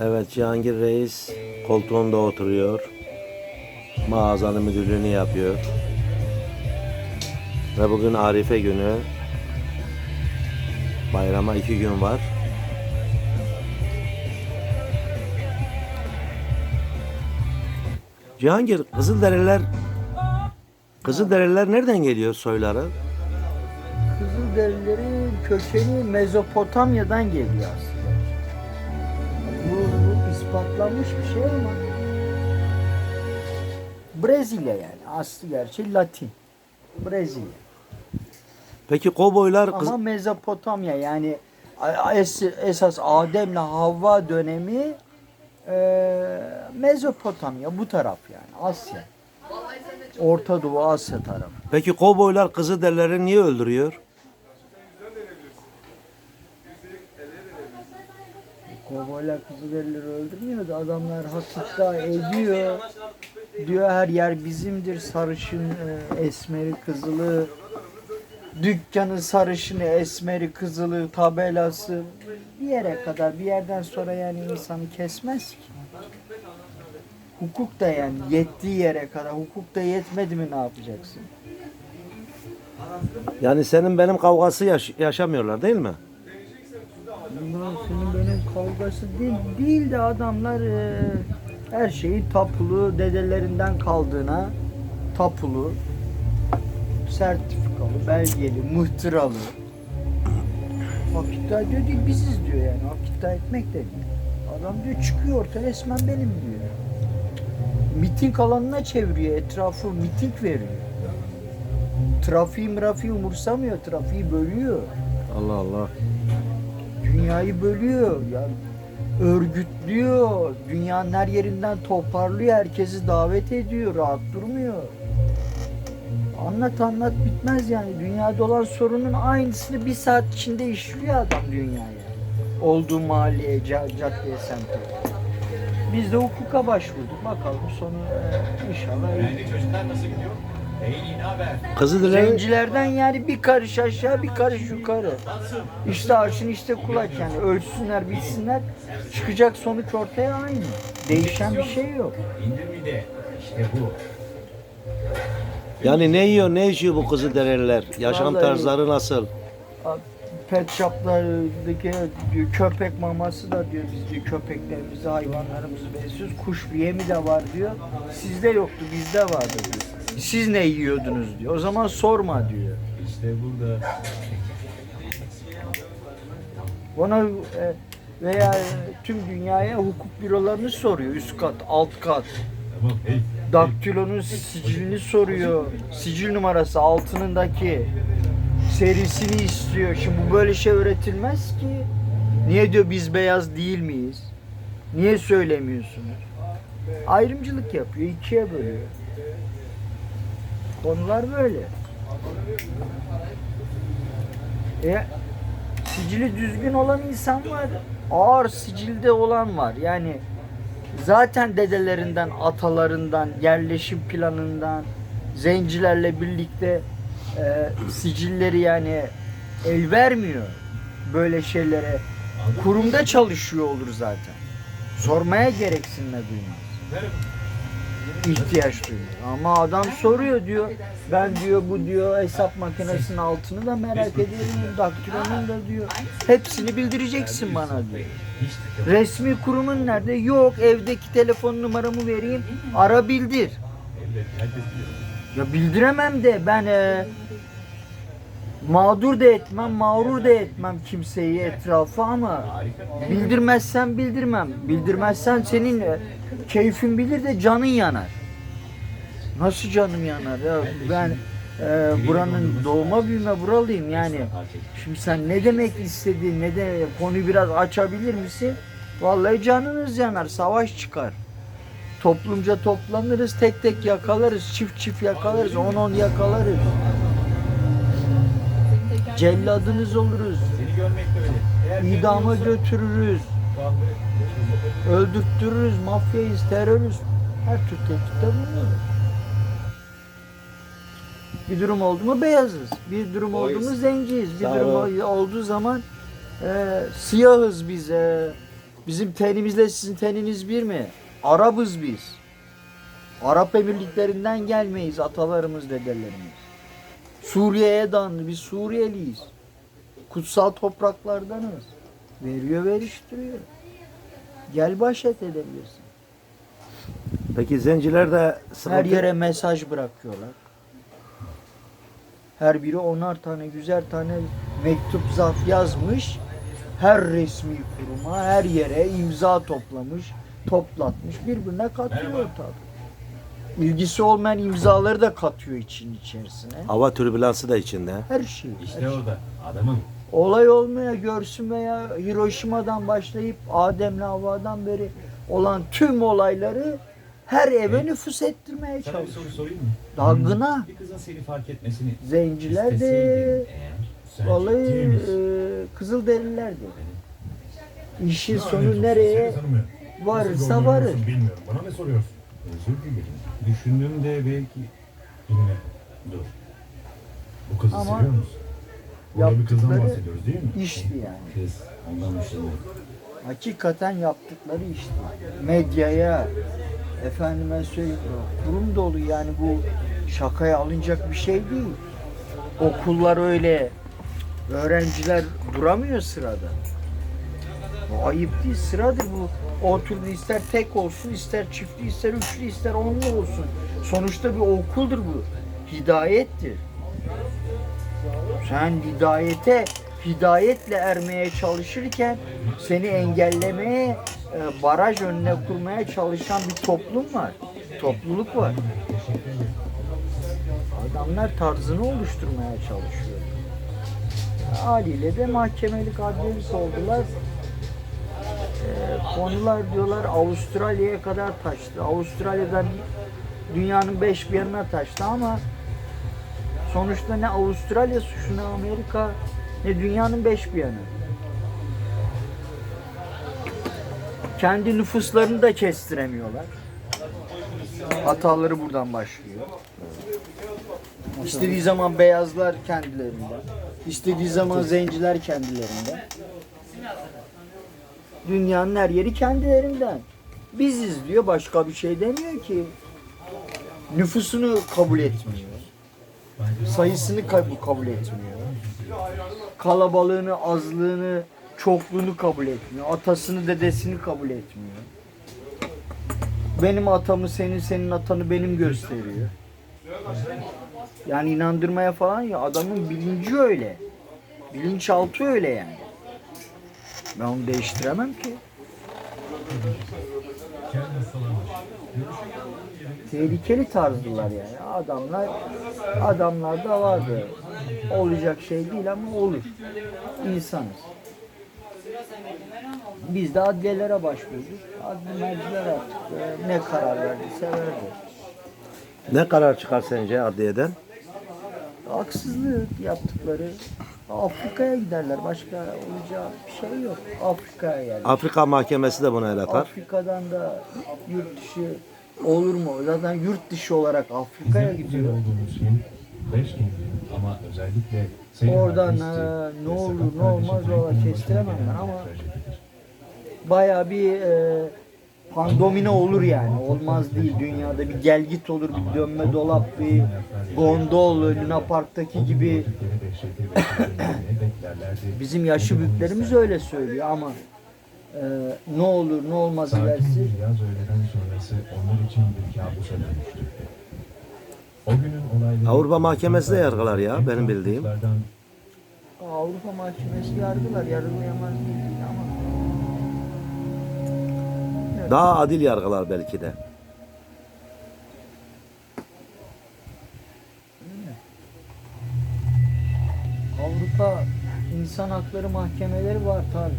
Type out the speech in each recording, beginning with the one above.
Evet Cihangir Reis koltuğunda oturuyor. Mağazanın müdürlüğünü yapıyor. Ve bugün Arife günü. Bayrama iki gün var. Cihangir Kızılderililer Kızılderililer nereden geliyor soyları? Kızılderililerin kökeni Mezopotamya'dan geliyor aslında. İspatlanmış bir şey ama Brezilya yani aslı gerçi Latin. Brezilya. Peki kovboylar kız Ama Mezopotamya yani es- esas Adem'le Havva dönemi e, Mezopotamya bu taraf yani Asya. Orta Doğu Asya tarafı. Peki kovboylar Kızılderilileri niye öldürüyor? Kovboylar Kızılderilileri öldürmüyor da adamlar hakika ediyor. Diyor her yer bizimdir. Sarışın, e, esmeri, kızılı. Dükkanı sarışını, esmeri, kızılı, tabelası. Bir yere kadar, bir yerden sonra yani insanı kesmez ki. Hukuk da yani yettiği yere kadar. Hukuk da yetmedi mi ne yapacaksın? Yani senin benim kavgası yaş- yaşamıyorlar değil mi? Bunlar senin kavgası değil, değil de adamlar e, her şeyi tapulu, dedelerinden kaldığına tapulu, sertifikalı, belgeli, mıhtıralı. Hak iddia ediyor değil, biziz diyor yani. Hak iddia etmek de. Adam diyor çıkıyor ortaya resmen benim diyor. Miting alanına çeviriyor, etrafı miting veriyor. Trafiği mrafiği umursamıyor, trafiği bölüyor. Allah Allah. Dünyayı bölüyor. Yani örgütlüyor. Dünyanın her yerinden toparlıyor. Herkesi davet ediyor. Rahat durmuyor. Anlat anlat bitmez yani. Dünyada olan sorunun aynısını bir saat içinde işliyor adam dünyaya. Olduğu mahalleye, ca- caddeye, semte. Biz de hukuka başvurduk. Bakalım sonu e, inşallah iyi. Çocuklar nasıl gidiyor? Kızılderili Zencilerden yani bir karış aşağı bir karış yukarı. İşte arşın işte kulaç yani ölçsünler bilsinler çıkacak sonuç ortaya aynı. Değişen bir şey yok. İşte bu. yani ne yiyor ne içiyor bu Kızılderililer? Yaşam Vallahi- tarzları nasıl? Pet shoplardaki diyor, köpek maması da diyor biz diyor köpeklerimizi hayvanlarımızı besliyoruz. Kuş yemi de var diyor. Sizde yoktu bizde vardı diyor. Siz ne yiyordunuz diyor. O zaman sorma diyor. İşte burada. Ona e, veya e, tüm dünyaya hukuk bürolarını soruyor. Üst kat, alt kat. Daktilonun sicilini soruyor. Sicil numarası altınındaki serisini istiyor. Şimdi bu böyle şey öğretilmez ki. Niye diyor biz beyaz değil miyiz? Niye söylemiyorsunuz? Ayrımcılık yapıyor, ikiye bölüyor. Konular böyle. E, sicili düzgün olan insan var. Ağır sicilde olan var. Yani zaten dedelerinden, atalarından, yerleşim planından, zencilerle birlikte e, sicilleri yani el vermiyor böyle şeylere. Kurumda çalışıyor olur zaten. Sormaya gereksinme duymaz. İhtiyaç duyuyor. Ama adam soruyor diyor. Ben diyor bu diyor hesap makinesinin altını da merak ediyorum. Daktilonun da diyor. Hepsini bildireceksin bana diyor. Resmi kurumun nerede? Yok evdeki telefon numaramı vereyim. Ara bildir. Ya bildiremem de ben e, mağdur da etmem, mağrur da etmem kimseyi etrafı ama bildirmezsen bildirmem. Bildirmezsen senin e, keyfin bilir de canın yanar. Nasıl canım yanar ya? Ben e, buranın doğma büyüme buralıyım yani. Şimdi sen ne demek istediğin, ne de konuyu biraz açabilir misin? Vallahi canınız yanar, savaş çıkar. Toplumca toplanırız, tek tek yakalarız, çift çift yakalarız, on on yakalarız. Celladınız oluruz, idama götürürüz, öldürttürürüz, mafyayız, terörüz. Her tür tehditte bulunuyoruz. Bir durum oldu mu beyazız, bir durum oldu mu zenciyiz, bir Sağ durum ol. olduğu zaman e, siyahız biz. E, Bizim tenimizle sizin teniniz bir mi? Arabız biz. Arap emirliklerinden gelmeyiz atalarımız dedelerimiz. Suriye'ye dandı biz Suriyeliyiz. Kutsal topraklardanız. Veriyor veriştiriyor. Gel baş et edebilirsin. Peki zenciler de sıkıntı... Her yere mesaj bırakıyorlar. Her biri onar tane, güzel tane mektup zarf yazmış. Her resmi kuruma, her yere imza toplamış, toplatmış. Birbirine katıyor tabii. İlgisi olmayan imzaları da katıyor için içerisine. Hava türbülansı da içinde. Her şey. İşte orada adamın Olay olmaya görsün veya Hiroşima'dan başlayıp Adem'le Havva'dan beri olan tüm olayları her eve nüfus ettirmeye sana bir çalışıyor. soru sorayım mı? Daha gına. Bir kızın seni fark etmesini Zenciler de vallahi e, Kızılderililer de. İşin sonu nereye varırsa varır. Bilmiyorum. Bana ne soruyorsun? Özür dilerim. Düşündüğümde belki dinle. Dur. Bu kızı Ama seviyor musun? Burada bir kızdan yaptıkları bahsediyoruz değil mi? işti yani. Kız. Ondan hoşlanıyor. Hakikaten yaptıkları işte. Medyaya efendime söyleyeyim kurum dolu yani bu şakaya alınacak bir şey değil. Okullar öyle öğrenciler duramıyor sırada. Bu ayıp değil sıradır bu. O türlü ister tek olsun, ister çiftli, ister üçlü, ister onlu olsun. Sonuçta bir okuldur bu. Hidayettir. Sen hidayete, hidayetle ermeye çalışırken seni engellemeye, e, baraj önüne kurmaya çalışan bir toplum var. Topluluk var. Adamlar tarzını oluşturmaya çalışıyor. Haliyle de mahkemelik adliyelik oldular. Konular diyorlar Avustralya'ya kadar taştı. Avustralya'dan dünyanın beş bir yanına taştı ama sonuçta ne Avustralya suçu ne Amerika ne dünyanın beş bir yanı. Kendi nüfuslarını da kestiremiyorlar. Hataları buradan başlıyor. İstediği zaman beyazlar kendilerinde. istediği zaman zenciler kendilerinde. Dünyanın her yeri kendilerinden. Biziz diyor başka bir şey demiyor ki. Nüfusunu kabul etmiyor. Sayısını kab- kabul etmiyor. Kalabalığını, azlığını, çokluğunu kabul etmiyor. Atasını, dedesini kabul etmiyor. Benim atamı senin, senin atanı benim gösteriyor. Yani inandırmaya falan ya adamın bilinci öyle. Bilinçaltı öyle yani. Ben onu değiştiremem ki. Tehlikeli tarzdılar yani. Adamlar adamlarda vardı. Olacak şey değil ama olur. İnsanız. Biz de adliyelere başvurduk. Adli merciler artık e, ne karar verdiyse verdi. Ne karar çıkar sence adliyeden? Haksızlık yaptıkları Afrika'ya giderler. Başka olacağı bir şey yok. Afrika'ya yerler. Afrika mahkemesi de buna el atar. Afrika'dan da yurt dışı olur mu? Zaten yurt dışı olarak Afrika'ya gidiyor. ama özellikle Oradan, ha, ne olur, ne olmaz valla Cenk'in kestiremem ben ama-. Bayağı bir e, pandomine olur yani. Olmaz değil. Dünyada bir gel git olur, bir dönme dolap, bir gondol, Luna Park'taki gibi bizim yaşlı büyüklerimiz öyle söylüyor ama e, ne olur ne olmaz Sakin ilerisi bir yaz öğleden sonrası onlar için bir kabusa dönmüştü. O günün olayları... Avrupa Mahkemesi de yargılar ya, benim bildiğim. Avrupa Mahkemesi yargılar, yargılayamaz değil Daha adil yargılar belki de. Avrupa İnsan Hakları Mahkemeleri var tabi.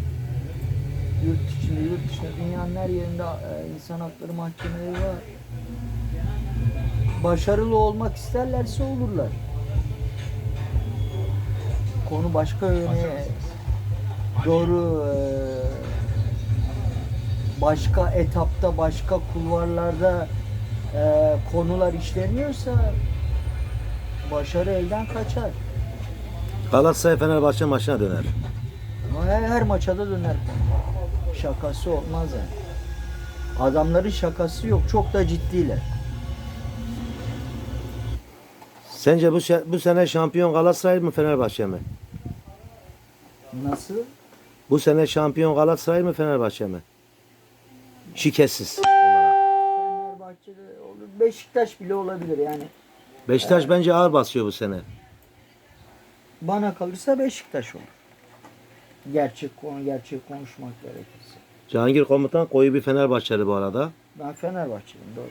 Yurt içinde, yurt dışında, dünyanın her yerinde e, insan hakları mahkemeleri var. Başarılı olmak isterlerse olurlar. Konu başka yöne doğru e, başka etapta, başka kulvarlarda e, konular işleniyorsa başarı elden kaçar. Galatasaray Fenerbahçe maçına döner. Her, her maça da döner şakası olmaz yani. Adamların şakası yok. Çok da ciddiler. Sence bu, bu sene şampiyon Galatasaray mı Fenerbahçe mi? Nasıl? Bu sene şampiyon Galatasaray mı Fenerbahçe mi? Şikesiz olarak. Fenerbahçe'de olur. Beşiktaş bile olabilir yani. Beşiktaş bence ağır basıyor bu sene. Bana kalırsa Beşiktaş olur. Gerçek konu gerçek konuşmak gerekirse. Cihangir komutan koyu bir Fenerbahçeli bu arada. Ben Fenerbahçeliyim doğru.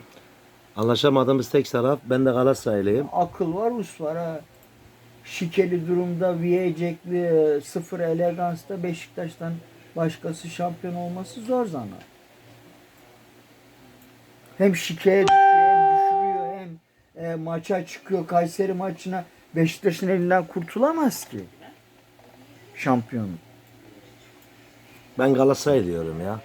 Anlaşamadığımız tek taraf ben de Galatasaraylıyım. Akıl var, us var ha. Şikeli durumda Viyecekli sıfır elegansta Beşiktaş'tan başkası şampiyon olması zor zannet. Hem şikeye düşüyor hem düşürüyor hem e, maça çıkıyor Kayseri maçına Beşiktaş'ın elinden kurtulamaz ki. Şampiyonu. Ben Galatasaray diyorum ya.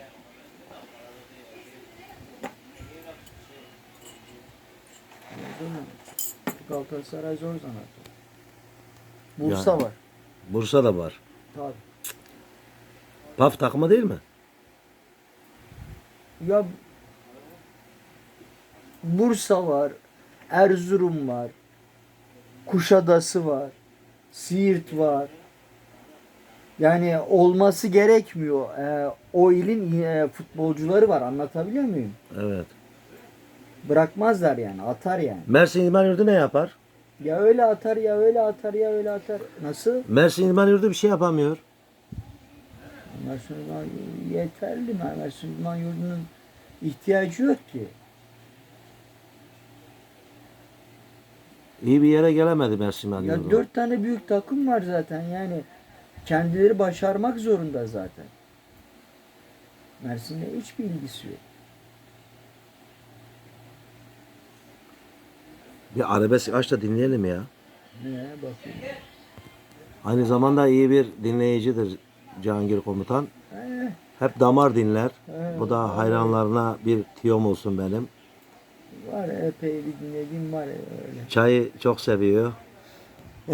Galatasaray zor zannet. Bursa Yani. var. Bursa da var. Tabii. PAF takımı değil mi? Ya Bursa var, Erzurum var, Kuşadası var, Siirt var. Yani olması gerekmiyor. Ee, o ilin e, futbolcuları var. Anlatabiliyor muyum? Evet. Bırakmazlar yani. Atar yani. Mersin İdman Yurdu ne yapar? Ya öyle atar ya öyle atar ya öyle atar. Nasıl? Mersin İdman Yurdu bir şey yapamıyor. Mersin İdman yeterli mi? Mersin İdman Yurdu'nun ihtiyacı yok ki. İyi bir yere gelemedi Mersin İdman Ya dört tane büyük takım var zaten yani. Kendileri başarmak zorunda zaten. Mersin'le hiçbir ilgisi yok. Bir arabesk aç da dinleyelim ya. Ne bakayım. Aynı zamanda iyi bir dinleyicidir Cihangir komutan. Eh, Hep damar dinler. Evet. Bu da hayranlarına bir tiyom olsun benim. Epey bir dinlediğim var öyle. Çayı çok seviyor.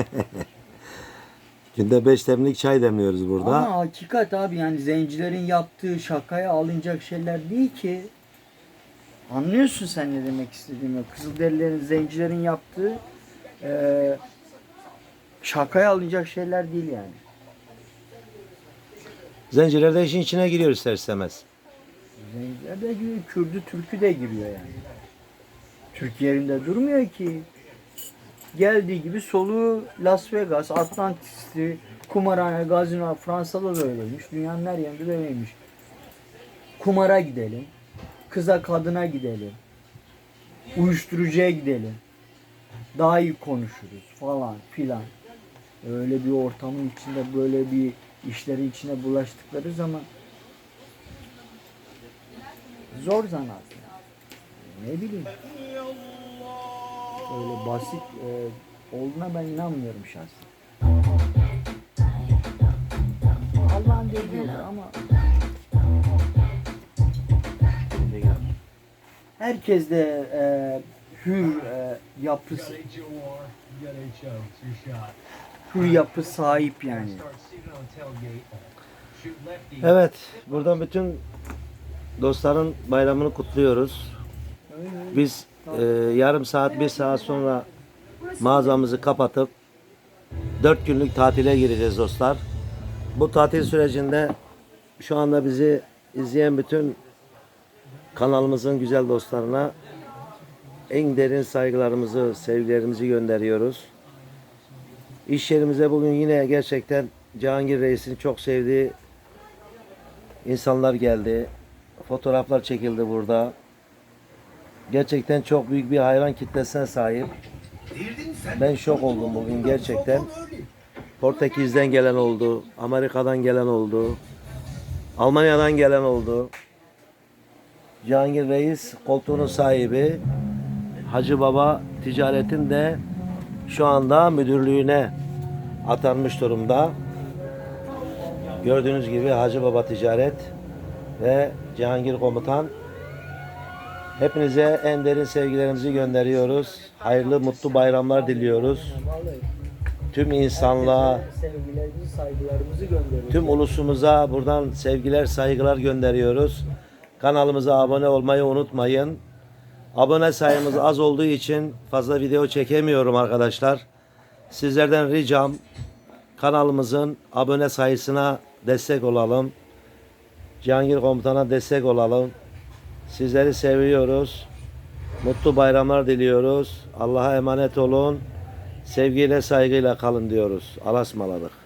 Günde beş demlik çay demliyoruz burada. Ama hakikat abi yani zencilerin yaptığı şakaya alınacak şeyler değil ki. Anlıyorsun sen ne demek istediğimi. Kızılderililerin, zencilerin yaptığı eee şakaya alınacak şeyler değil yani. Zenciler de işin içine giriyor ister istemez. Zenciler de giriyor, Kürdü, Türkü de giriyor yani. Türk yerinde durmuyor ki. Geldiği gibi soluğu Las Vegas, Atlantis'ti, kumarhane, gazino, Fransa'da da öyleymiş. Dünyanın her yerinde de öyleymiş. Kumara gidelim, kıza kadına gidelim, uyuşturucuya gidelim. Daha iyi konuşuruz falan filan. Öyle bir ortamın içinde böyle bir işlerin içine bulaştıkları zaman Zor zanaat. Ne bileyim. Öyle basit e, olduğuna ben inanmıyorum şahsen. Allah'ın dediği ama herkes de e, hür e, yapısı hür yapı sahip yani. Evet, buradan bütün dostların bayramını kutluyoruz. Biz e, yarım saat, bir saat sonra mağazamızı kapatıp dört günlük tatile gireceğiz dostlar. Bu tatil sürecinde şu anda bizi izleyen bütün kanalımızın güzel dostlarına en derin saygılarımızı, sevgilerimizi gönderiyoruz. İş yerimize bugün yine gerçekten Cihangir Reis'in çok sevdiği insanlar geldi. Fotoğraflar çekildi burada. Gerçekten çok büyük bir hayran kitlesine sahip. Ben şok oldum bugün gerçekten. Portekiz'den gelen oldu, Amerika'dan gelen oldu, Almanya'dan gelen oldu. Cihangir Reis koltuğunun sahibi Hacı Baba Ticaret'in de şu anda müdürlüğüne atanmış durumda. Gördüğünüz gibi Hacı Baba Ticaret ve Cihangir Komutan hepinize en derin sevgilerimizi gönderiyoruz. Hayırlı mutlu bayramlar diliyoruz. Tüm insanlığa, tüm ulusumuza buradan sevgiler, saygılar gönderiyoruz. Kanalımıza abone olmayı unutmayın. Abone sayımız az olduğu için fazla video çekemiyorum arkadaşlar. Sizlerden ricam kanalımızın abone sayısına destek olalım. Cihangir Komutan'a destek olalım. Sizleri seviyoruz. Mutlu bayramlar diliyoruz. Allah'a emanet olun. Sevgiyle saygıyla kalın diyoruz. Alasmaladık.